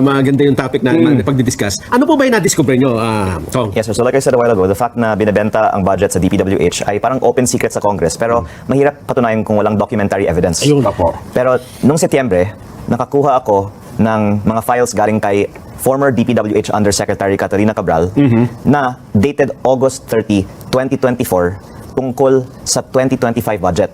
ma- maganda yung topic na mm. pagdi-discuss. Ano po ba yung na-discover nyo, ah, Tong? Yes, sir. So like I said a while ago, the fact na binebenta ang budget sa DPWH ay parang open secret sa Congress pero mahirap patunayan kung walang documentary evidence. Ayun. Opo. Pero nung Setyembre, nakakuha ako ng mga files galing kay former DPWH Undersecretary Catalina Cabral na dated August 30, 2024 tungkol sa 2025 budget.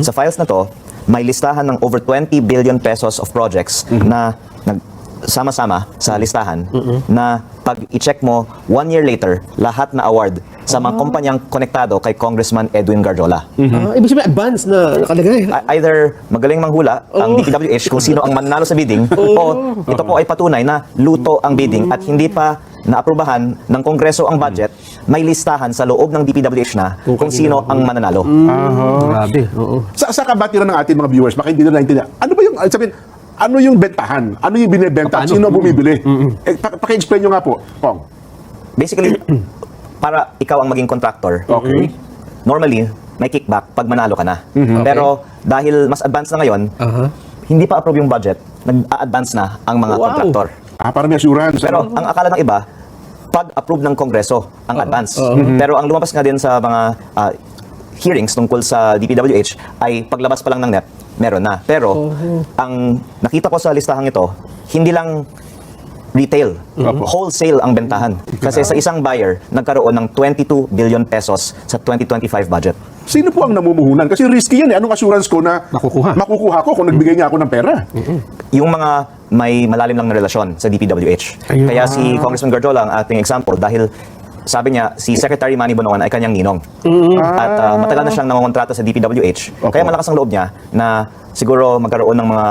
Sa files na to, may listahan ng over 20 billion pesos of projects na nag sama-sama sa listahan na pag i-check mo one year later, lahat na award sa mga kumpanyang konektado kay Congressman Edwin Garjola. Ah, ibig sabihin, advance na nakalagay. Either magaling manghula ang DPWH kung sino ang mananalo sa bidding o ito po ay patunay na luto ang bidding at hindi pa naaprubahan ng Kongreso ang budget, may listahan sa loob ng DPWH na kung sino ang mananalo. Grabe, oo. Sa, sa kabatiran ng ating mga viewers, baka hindi na naintindihan. Ano ba yung, sabihin, ano yung bentahan? Ano yung binibenta? Paano? Sino bumibili? Eh, pa- paki-explain nyo nga po, Pong. Basically, para ikaw ang maging contractor, Okay. normally, may kickback pag manalo ka na. Pero dahil mas advanced na ngayon, Aha. hindi pa approve yung budget, nag-a-advance na ang mga Wow. contractor. Ah, para may assurance. Pero ang akala ng iba, pag-approve ng Kongreso ang advance. Pero ang lumabas nga din sa mga ah, hearings tungkol sa DPWH ay paglabas pa lang ng NEP, meron na. Pero ang nakita ko sa listahang ito, hindi lang retail, wholesale ang bentahan. Kasi sa isang buyer, nagkaroon ng 22 billion pesos sa 2025 budget. Sino po ang namumuhunan? Kasi risky yan eh. Anong assurance ko na Makukuha. makukuha ko kung nagbigay nga ako ng pera? yung mga may malalim lang na relasyon sa DPWH. Ayun. Kaya si Congressman Garjola ang ating example dahil sabi niya, si Secretary Manny Bonoan ay kanyang ninong. At uh, matagal na siyang nangongontrata sa DPWH. Opo. Kaya malakas ang loob niya na siguro magkaroon ng mga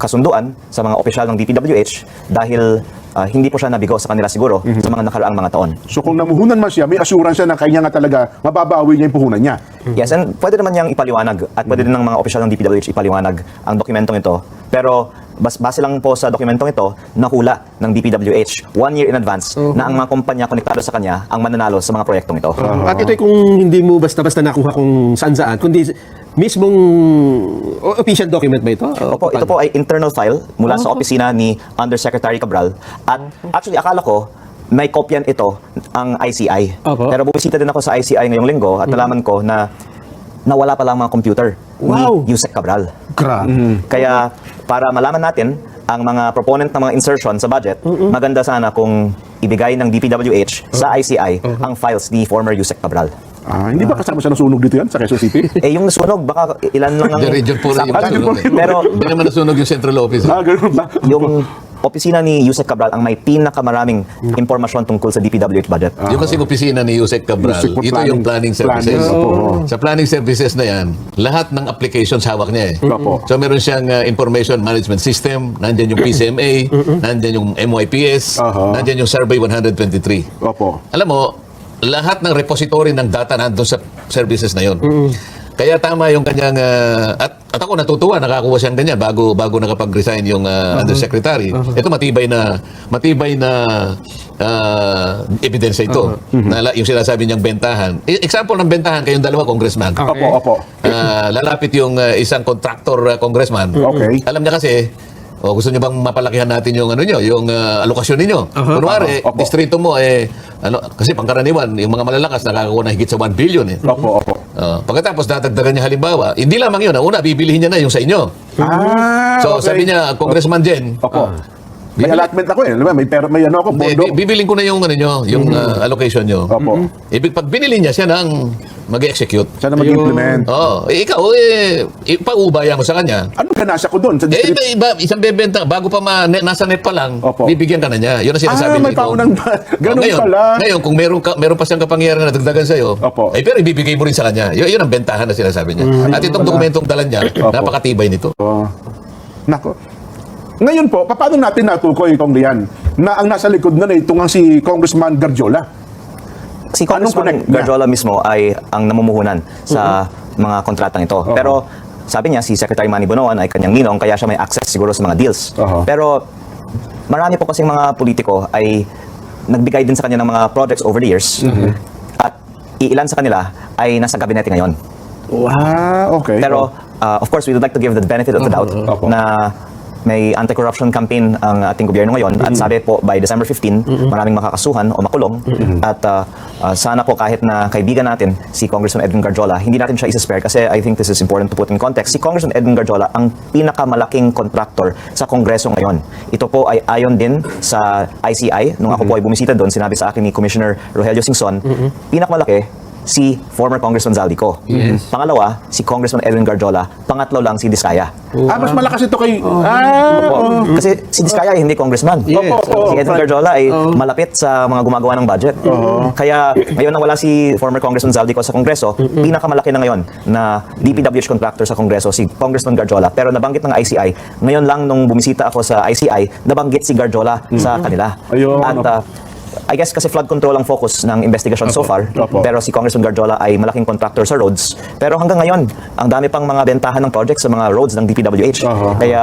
kasunduan sa mga opisyal ng DPWH dahil uh, hindi po siya nabigo sa kanila siguro sa mga nakaraang mga taon. So kung namuhunan man siya, may assurance siya na kanya nga talaga mababawi niya yung puhunan niya. Yes, and pwede naman niyang ipaliwanag at pwede din ng mga opisyal ng DPWH ipaliwanag ang dokumentong ito. Pero bas base lang po sa dokumentong ito, nahula ng DPWH one year in advance na ang mga kumpanya konektado sa kanya ang mananalo sa mga proyektong ito. At ito ay kung hindi mo basta-basta nakuha kung saan-saan, kundi mismong official document ba ito? O Opo, ito po ay internal file mula sa opisina ni Undersecretary Cabral. At actually, akala ko, may kopyan ito ang ICI. Opo. Pero bumisita din ako sa ICI ngayong linggo at nalaman ko na nawala pala ang mga computer Wow. ni Yusek Cabral. Grabe. Kaya para malaman natin ang mga proponent ng mga insertion sa budget, maganda sana kung ibigay ng DPWH sa ICI ang files ni former Yusek Cabral. Ah, hindi ba kasama siya ng sunog dito yan sa Quezon City? Eh yung nasunog, baka ilan lang ang... The region po rin yung nasunog. Pero Hindi naman nasunog yung central office. ah, ganun ba? yung opisina ni Yusek Cabral ang may pinakamaraming impormasyon tungkol sa DPWH budget. Yung kasing opisina ni Yusek Cabral, Yusek po ito planning- yung planning services. planning, opo. Sa planning services na yan, lahat ng applications hawak niya eh. Opo. So meron siyang uh, information management system, nandyan yung PCMA, nandyan yung MYPS, Aha. nandyan yung Survey 123. Opo. Alam mo, lahat ng repository ng data nandun sa services na yon. Kaya tama yung kanyang uh, at, at ako natutuwa nakakuha siyang ganyan bago bago nakapag-resign yung uh, undersecretary. Ito matibay na matibay na uh, ebidensya ito. Na, la- yung sinasabi niyang bentahan. E- example ng bentahan kayong dalawa congressman. Opo, opo. Ah, lalapit yung uh, isang contractor uh, congressman. Okay. Alam niya kasi, o gusto niyo bang mapalakihan natin yung ano niyo, yung uh, alokasyon ninyo. Kunwari, Opo. distrito mo eh ano kasi pangkaraniwan yung mga malalakas nakakakuha na higit sa 1 billion eh. Opo, opo. Oh, pagkatapos dadagdagan niya halimbawa, hindi lamang yun, ang una bibilihin niya na yung sa inyo. Ah, So okay. sabi niya, Congressman Jen, Opo. May allotment ako eh. Diba? May, pera, may ano ako, hindi, pondo. bi- bibilin ko na yung ano nyo, yung uh, allocation nyo. Opo. Ibig pag binili niya siya nang mag-execute. Sana mag-implement. Oh, eh, ikaw eh ipaubaya mo sa kanya. Ano ganasya ko doon? Sa Eh, district? iba, iba, isang bebenta, bago pa ma, ne, nasa net pa lang, Opo. bibigyan ka na niya. Yun ang sinasabi Ah, may Iko. paunang ba? Ganun Oh, ngayon, pala. Ngayon, kung meron, ka, meron pa siyang kapangyarihan na dagdagan sa'yo, Opo. eh, pero ibibigay mo rin sa kanya. Yun, yun ang bentahan na sinasabi niya. At itong dokumentong dala niya, Opo. napakatibay nito. Oh. Nako. Ngayon po, paano natin natukoy, Kong Rian, na ang nasa likod na itong ang si Congressman Garjola? Si Congressman Anong mismo ay ang namumuhunan sa mga kontratang ito. Pero sabi niya, si Secretary Manny Bonoan ay kanyang ninong, kaya siya may access siguro sa mga deals. Oho. Pero marami po kasing mga politiko ay nagbigay din sa kanya ng mga projects over the years. At iilan sa kanila ay nasa gabinete ngayon. Ah, okay. Pero uh, of course, we would like to give the benefit of the doubt Opo. na may anti-corruption campaign ang ating gobyerno ngayon at sabi po by December 15, maraming makakasuhan o makulong at ah, ah, sana po kahit na kaibigan natin si Congressman Edwin Garjola, hindi natin siya isa-spare kasi I think this is important to put in context. Si Congressman Edwin Garjola ang pinakamalaking contractor sa Kongreso ngayon. Ito po ay ayon din sa ICI. Nung ako po ay bumisita doon, sinabi sa akin ni Commissioner Rogelio Singson, pinakamalaki si former Congressman Zaldico. Pangalawa, si Congressman Edwin Garjola. Pangatlo lang si Diskaya. Ah, mas malakas ito kay... Ah, Opo. oo. Kasi si Diskaya ay hindi congressman. Opo, opo. Si Edwin Garjola ay malapit sa mga gumagawa ng budget. Kaya ngayon nang wala si former Congressman Zaldico sa Kongreso, pinakamalaki na ngayon na DPWH contractor sa Kongreso si Congressman Garjola. Pero nabanggit ng ICI, ngayon lang nung bumisita ako sa ICI, nabanggit si Garjola sa kanila. Ayun. At ah, I guess kasi flood control ang focus ng investigation so far. Opo. Pero si Congressman Garjola ay malaking contractor sa roads. Pero hanggang ngayon, ang dami pang mga bentahan ng project sa mga roads ng DPWH. Aha. Kaya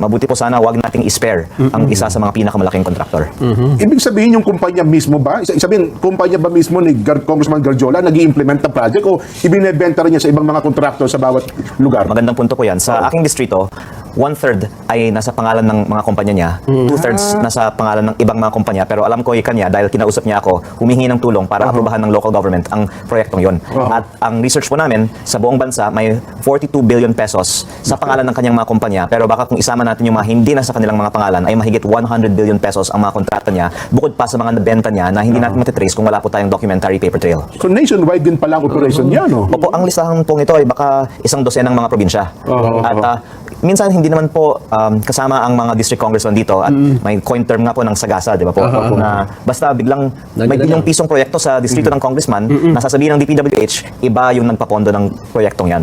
mabuti po sana wag nating i-spare ang isa sa mga pinakamalaking contractor. Ibig sabihin yung kumpanya mismo ba? Sabihin, kumpanya ba mismo ni Gar- Congressman Garjola nag implement ng project o ibinebenta rin niya sa ibang mga kontraktor sa bawat lugar? Magandang punto po yan. Sa aking distrito, one-third ay nasa pangalan ng mga kumpanya niya, two-thirds nasa pangalan ng ibang mga kumpanya. Pero alam ko ikan niya, dahil kinausap niya ako, humingi ng tulong para aprubahan ng local government ang proyektong yon. At ang research po namin, sa buong bansa, may 42 billion pesos sa pangalan ng kanyang mga kumpanya. Pero baka kung isama natin yung mga hindi na sa kanilang mga pangalan, ay mahigit 100 billion pesos ang mga kontrata niya, bukod pa sa mga nabenta niya na hindi natin matitrace kung wala po tayong documentary paper trail. So nationwide din pala ang operation niya, no? Opo, ang listahan pong ito ay baka isang dosenang mga probinsya. Oo, at oo. ah, minsan hindi naman po um, kasama ang mga district congressman dito at may coin term nga po ng sagasa, di ba po? Na basta biglang may Nagdala. bilyong pisong proyekto sa distrito ng congressman, nasasabihin ng DPWH, iba yung nagpapondo ng proyektong yan.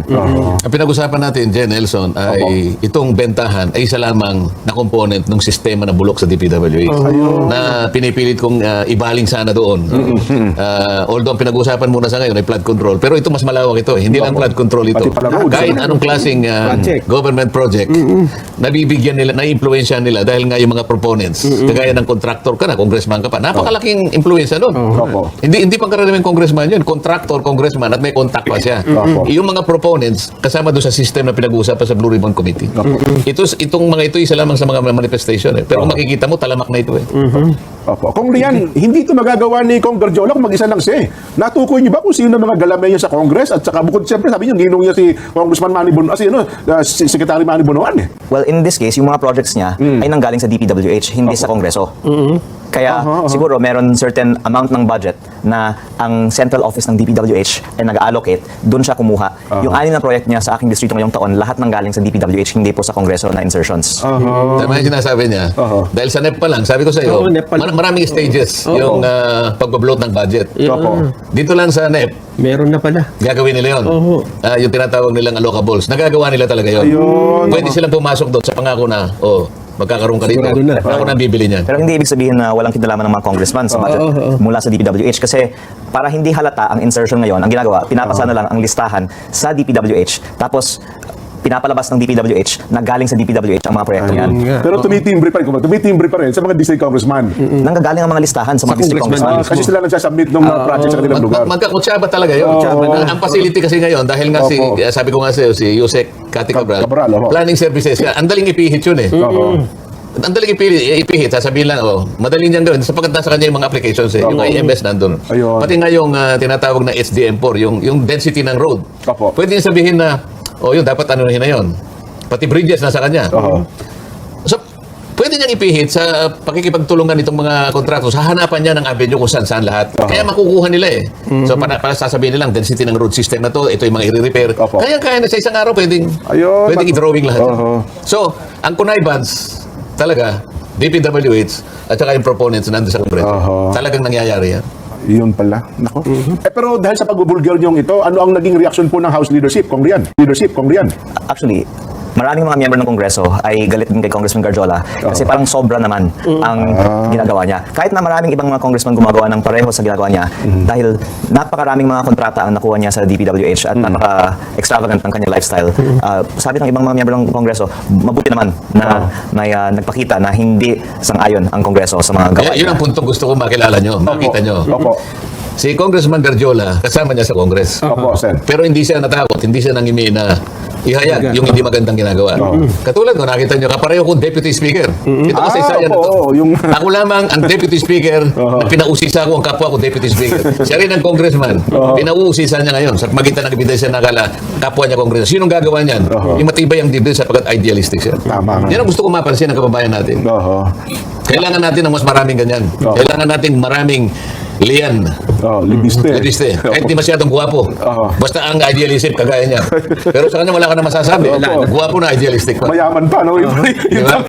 Ang pinag-usapan natin, Jen Nelson, ay itong bentahan ay isa lamang na component ng sistema na bulok sa DPWH na pinipilit kong ah, ibaling sana doon. Ah, although ang pinag-usapan muna sa ngayon ay flood control, pero ito mas malawak ito. eh. Hindi lang flood control ito. Kahit anong klaseng ah, Project. Project, nabibigyan nila, na-influensya nila dahil nga yung mga proponents, kagaya ng contractor ka na, congressman ka pa, napakalaking influensya doon. Opo. Hindi hindi pang karaniwang congressman yun, contractor, congressman at may contact pa siya. Opo. Yung mga proponents kasama doon sa system na pinag-uusapan sa Blue Ribbon Committee. Ito itong mga ito isa lamang sa mga manifestation eh. Pero kung makikita mo talamak na ito eh. Opo. Kung riyan, hindi ito magagawa ni Kong Garjola kung mag-isa lang siya eh. Natukoy niyo ba kung sino mga galamay niya sa Congress? At saka bukod siyempre sabi niyo, ninong niya si Congressman Manny Bonoan, si, ano, uh, si Secretary Manny Bonoan eh. Well, in this case, yung mga projects niya ay nanggaling sa DPWH, hindi sa Kongreso. Kaya Aha, aha. siguro meron certain amount ng budget na ang central office ng DPWH ay nag-allocate, doon siya kumuha. Yung anim na project niya sa aking distrito ngayong taon, lahat nang galing sa DPWH, hindi po sa Kongreso na insertions. Tama yung sinasabi niya. Oo. Dahil sa NEP pa lang, sabi ko sa iyo, pa lang. mar- maraming stages Oo. yung uh, pag-bloat ng budget. Opo. Dito lang sa NEP, Meron na pala. gagawin nila yun. Oo. Ah, yung tinatawag nilang allocables. Nagagawa nila talaga yun. Ayun. Pwede silang pumasok doon sa pangako na, oh, magkakaroon ka dito. Sigurado na. Ako na bibili niyan. Pero hindi ibig sabihin na walang kinalaman ng mga congressman sa budget oo, oo. mula sa DPWH kasi para hindi halata ang insertion ngayon, ang ginagawa, pinapasa na lang ang listahan sa DPWH tapos pinapalabas ng DPWH na galing sa DPWH ang mga proyekto yan. Nga. Pero tumitimbre pa rin, kumbaga, tumitimbre pa rin sa mga district congressman. Nanggagaling ang mga listahan sa mga Sa district congressman. congressman. Ah, kasi sila nagsasubmit ng mga project sa kanilang Mag, lugar. mag, magkakutsaba talaga yun. Oo. Ang, ang facility kasi ngayon, dahil nga si, Opo. sabi ko nga sa'yo, si Yusek Kati Cabral, Cabral, oo. planning services, yan, ang daling ipihit yun eh. Oo. Ang daling ipihit, ipihit, sasabihin lang, oh, madali niyang gawin, sapagkat nasa kanya yung mga applications eh, yung Opo. IMS nandun. Ayun. Pati nga yung ah, tinatawag na HDM4, yung, yung density ng road. Opo. Pwede niya sabihin na, oh yun, dapat ano na yun. Pati bridges nasa kanya. Oo. Pwede niyang ipihit sa pakikipagtulungan nitong mga kontraktos. Hahanapan niya ng avenue kung saan saan lahat. Kaya makukuha nila eh. So, para, para sasabihin nilang density ng road system na to, ito yung mga i-repair. Opo. Kaya kaya na sa isang araw pwedeng, Ayun. pwedeng i-drawing lahat. Oo. So, ang contrivance, talaga, DPWH, at saka yung proponents nandun sa Kongreso. Oho. Talagang nangyayari yan. Yun pala. Nako. Eh, pero dahil sa pagbubulgar niyong ito, ano ang naging reaksyon po ng House leadership, Kong Rian? Leadership, Kong Rian. Actually, maraming mga miyembro ng Kongreso ay galit din kay Congressman Garjola kasi parang sobra naman ang ginagawa niya. Kahit na maraming ibang mga congressman gumagawa ng pareho sa ginagawa niya dahil napakaraming mga kontrata ang nakuha niya sa DPWH at napaka-extravagant ng kanyang lifestyle. Ah, sabi ng ibang mga miyembro ng Kongreso, mabuti naman na may ah, nagpakita na hindi sang-ayon ang Kongreso sa mga gawain yun ang puntong gusto ko makilala nyo, makita nyo. Opo. Si Congressman Garjola, kasama niya sa Congress. Opo, sir. Pero hindi siya natakot, hindi siya nangimi na ihayag yung hindi magandang ginagawa. Katulad ko, nakita nyo, kapareho kong deputy speaker. Ito kasi Ah, isa yan. oo, oo, yung- Ako lamang ang deputy speaker na pinausisa ko ang kapwa ko deputy speaker. Siya rin ang congressman. Pinauusisa niya ngayon sa magitan ng ebidensya na kala kapwa niya congressman. Sinong gagawa niyan? Yung matibay ang dibdib sapagkat idealistic siya. Tama nga. Yan ang gusto ko mapansin ng kababayan natin. Oo. Kailangan natin ng mas maraming ganyan. Oo. Kailangan natin maraming liyan. Oh, libiste. Libiste. Kahit di masyadong guwapo. Oo. Basta ang idealism kagaya niya. Pero sa kanya wala ka na masasabi. Opo. Guwapo na idealistic pa. Mayaman pa, no? Yung, Di yung, ba?